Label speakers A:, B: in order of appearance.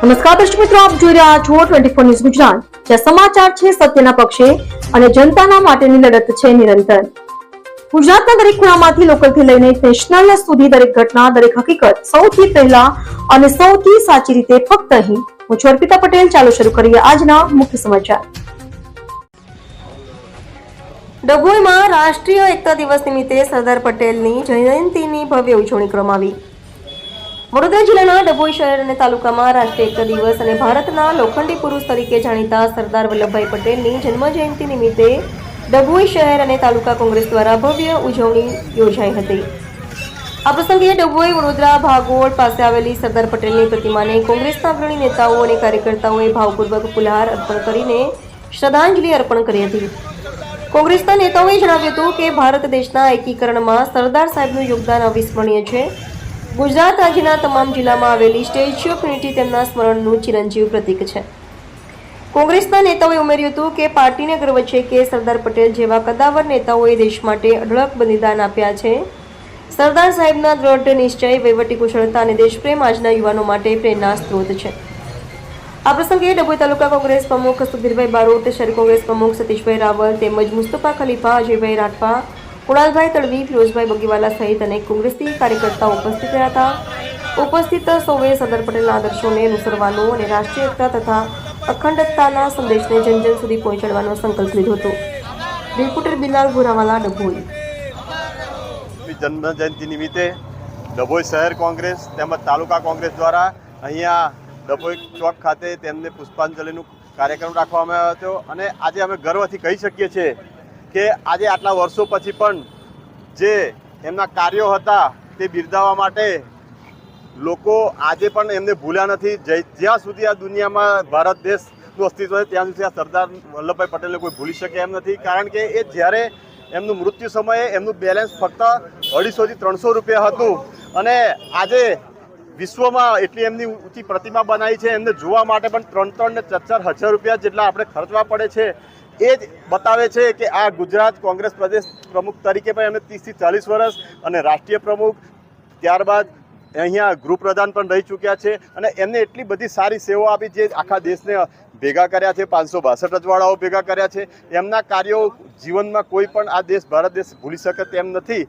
A: નમસ્કાર દર્શક મિત્રો, આપ જોઈ રહ્યા છો ટ્વેન્ટી ફોર ન્યૂઝ ગુજરાત. જ્યાં સમાચાર છે સત્યના પક્ષે અને જનતાના માટેની લડત છે નિરંતર. ગુજરાતના દરેક ખૂણામાંથી લોકલથી લઈને નેશનલ સુધી દરેક ઘટના, દરેક હકીકત સૌથી પહેલા અને સૌથી સાચી રીતે ફક્ત અહીં. હું છું અર્પિતા પટેલ, ચાલો શરૂ કરીએ આજના મુખ્ય સમાચાર. ડભોઈમાં રાષ્ટ્રીય એકતા દિવસ નિમિત્તે સરદાર પટેલની જયંતીની ભવ્ય ઉજવણી કરવામાં આવી. વડોદરા જિલ્લાના ડભોઈ શહેર અને તાલુકામાં રાષ્ટ્રીય એકતા દિવસ અને ભારતના લોખંડી પુરુષ તરીકે જાણીતા સરદાર વલ્લભભાઈ પટેલની જન્મજયંતિ નિમિત્તે ડભોઈ શહેર અને તાલુકા કોંગ્રેસ દ્વારા ભવ્ય ઉજવણી યોજાઈ હતી. આ પ્રસંગે ડભોઈ વડોદરા ભાગોળ પાસે આવેલી સરદાર પટેલની પ્રતિમાને કોંગ્રેસના અગ્રણી નેતાઓ અને કાર્યકર્તાઓએ ભાવપૂર્વક ફુલહાર અર્પણ કરીને શ્રદ્ધાંજલિ અર્પણ કરી હતી. કોંગ્રેસના નેતાઓએ જણાવ્યું હતું કે ભારત દેશના એકીકરણમાં સરદાર સાહેબનું યોગદાન અવિસ્મરણીય છે. ગુજરાત રાજ્યના તમામ જિલ્લામાં આવેલી સ્ટેચ્યુ ઓફ યુનિટી તેમના સ્મરણનું ચિરંજીવ પ્રતીક છે. કોંગ્રેસના નેતાઓએ ઉમેર્યું હતું કે પાર્ટીને ગર્વ છે કે સરદાર પટેલ જેવા કદાવર નેતાઓએ દેશ માટે અઢળક બલિદાન આપ્યા છે. સરદાર સાહેબના દ્રઢ નિશ્ચય, વહીવટી કુશળતા અને દેશપ્રેમ આજના યુવાનો માટે પ્રેરણા સ્ત્રોત છે. આ પ્રસંગે ડભોઈ તાલુકા કોંગ્રેસ પ્રમુખ સુધીરભાઈ બારોટ, શહેર કોંગ્રેસ પ્રમુખ સતીશભાઈ રાવલ તેમજ મુસ્તફા ખલીફા અજયભાઈ રાઠવા કુણાલભાઈ તડવી, ફિરોજભાઈ બગીવાલા સહિત અનેક કોંગ્રેસી કાર્યકર્તાઓ ઉપસ્થિત રહ્યા હતા. ઉપસ્થિત સૌએ સરદાર પટેલના આદર્શોને અનુસરવાનો અને રાષ્ટ્રીય એકતા તથા અખંડતાના સંદેશને જન સુધી પહોંચાડવાનો સંકલ્પ લીધો હતો. રિપોર્ટર બિલાલ ભુરાવાલા, ડભોઈ.
B: જન્મજયંતિ નિમિત્તે ડભોઈ શહેર કોંગ્રેસ તેમજ તાલુકા કોંગ્રેસ દ્વારા અહીંયા ડભોઈ ચોક ખાતે તેમને પુષ્પાંજલિનું કાર્યક્રમ રાખવામાં આવ્યો હતો અને આજે અમે ગર્વથી કહી શકીએ છીએ કે આજે આટલા વર્ષો પછી પણ જે એમના કાર્યો હતા તે બિરદાવવા માટે લોકો આજે પણ એમને ભૂલ્યા નથી. જય- સુધી આ દુનિયામાં ભારત દેશનું અસ્તિત્વ છે, ત્યાં સુધી આ સરદાર વલ્લભભાઈ પટેલને કોઈ ભૂલી શકે એમ નથી. કારણ કે એ જ્યારે એમનું મૃત્યુ સમયે એમનું બેલેન્સ ફક્ત અઢીસોથી ત્રણસો રૂપિયા હતું. અને આજે વિશ્વમાં એટલી એમની ઊંચી પ્રતિમા બનાવી છે, એમને જોવા માટે પણ ત્રણ ત્રણ ને ચાર ચાર હજાર રૂપિયા જેટલા આપણે ખર્ચવા પડે છે. એ જ બતાવે છે કે આ ગુજરાત કોંગ્રેસ પ્રદેશ પ્રમુખ તરીકે પણ એમને ત્રીસથી ચાલીસ વર્ષ અને રાષ્ટ્રીય પ્રમુખ ત્યારબાદ અહીંયા ગૃહપ્રધાન પણ રહી ચૂક્યા છે અને એમને એટલી બધી સારી સેવાઓ આપી જે આખા દેશને ભેગા કર્યા છે, પાંચસો બાસઠ રજવાડાઓ ભેગા કર્યા છે. એમના કાર્યો જીવનમાં કોઈ પણ આ દેશ, ભારત દેશ ભૂલી શકે તેમ નથી.